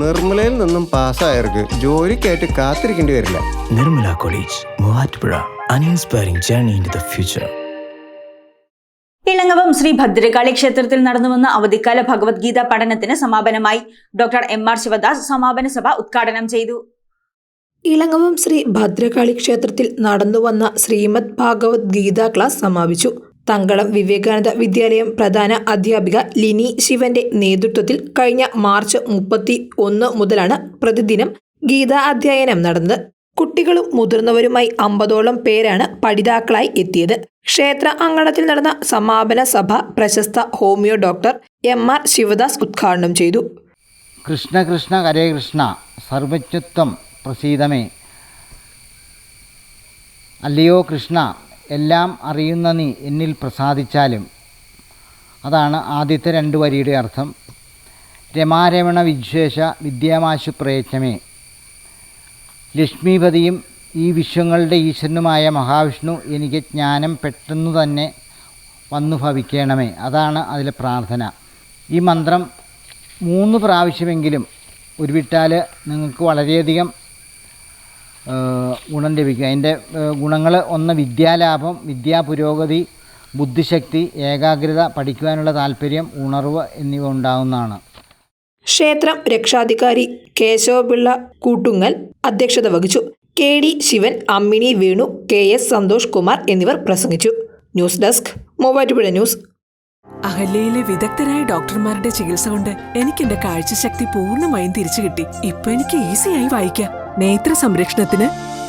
നിർമ്മലയിൽ നിന്നും പാസ്സായവർക്ക് ജോലിക്കായിട്ട് കാത്തിരിക്കേണ്ടി വരില്ല. Nirmala college Muvattupuzha. An inspiring journey in the future Elangavam Shri Bhadrakali ക്ഷേത്രത്തിൽ നടന്നുവന്ന അവധിക്കാല ഭഗവത്ഗീത പഠനത്തിന് സമാപനമായി ഡോക്ടർ എം ആർ ശിവദാസ് സമാപന സഭ ഉദ്ഘാടനം ചെയ്തു. ഇളങ്ങവം ശ്രീ ഭദ്രകാളി ക്ഷേത്രത്തിൽ നടന്നുവന്ന ശ്രീമദ് ഭാഗവത് ഗീത ക്ലാസ് സമാപിച്ചു. തങ്കളം വിവേകാനന്ദ വിദ്യാലയം പ്രധാന അധ്യാപിക ലിനി ശിവന്റെ നേതൃത്വത്തിൽ കഴിഞ്ഞ മാർച്ച് മുപ്പത്തി ഒന്ന് മുതലാണ് പ്രതിദിനം ഗീതാ അധ്യയനം നടന്നത്. കുട്ടികളും മുതിർന്നവരുമായി അമ്പതോളം പേരാണ് പഠിതാക്കളായി എത്തിയത്. ക്ഷേത്ര അങ്കണത്തിൽ നടന്ന സമാപന സഭ പ്രശസ്ത homeo doctor M R Sivadas ഉദ്ഘാടനം ചെയ്തു. കൃഷ്ണ കൃഷ്ണ ഹരേ കൃഷ്ണ സർവജ്ഞത്വം പ്രസീതമേ. അല്ലയോ കൃഷ്ണ എല്ലാം അറിയുന്ന നീ എന്നിൽ പ്രസാദിച്ചാലും. അതാണ് ആദ്യത്തെ രണ്ട് വരിയുടെ അർത്ഥം. രമാരമണ വിശേഷ വിദ്യാമാശു പ്രയച്ചമേ ലക്ഷ്മീപതിയും ഈ വിശ്വങ്ങളുടെ ഈശ്വരനുമായ മഹാവിഷ്ണു എനിക്ക് ജ്ഞാനം പെട്ടെന്ന് തന്നെ വന്നു ഭവിക്കണമേ. അതാണ് അതിലെ പ്രാർത്ഥന. ഈ മന്ത്രം മൂന്ന് പ്രാവശ്യമെങ്കിലും ഉരുവിട്ടാൽ നിങ്ങൾക്ക് വളരെയധികം ഗുണം ലഭിക്കും. അതിന്റെ ഗുണങ്ങൾ ഒന്ന് വിദ്യാലാഭം വിദ്യാപുരോഗതി ബുദ്ധിശക്തി ഏകാഗ്രത പഠിക്കുവാനുള്ള താല്പര്യം ഉണർവ് എന്നിവ ഉണ്ടാകുന്നതാണ് ക്ഷേത്രം രക്ഷാധികാരി കേശവപിള്ള കൂട്ടുങ്ങൽ അധ്യക്ഷത വഹിച്ചു. K D Sivan Ammini Venu K S Santhosh Kumar എന്നിവർ പ്രസംഗിച്ചു. News desk Muvattupuzha news. അഹല്യയിലെ വിദഗ്ധരായ ഡോക്ടർമാരുടെ ചികിത്സ കൊണ്ട് എനിക്ക് എന്റെ കാഴ്ചശക്തി പൂർണമായും തിരിച്ചു കിട്ടി. ഇപ്പൊ എനിക്ക് ഈസിയായി വായിക്കാം. നേത്ര സംരക്ഷണത്തിന്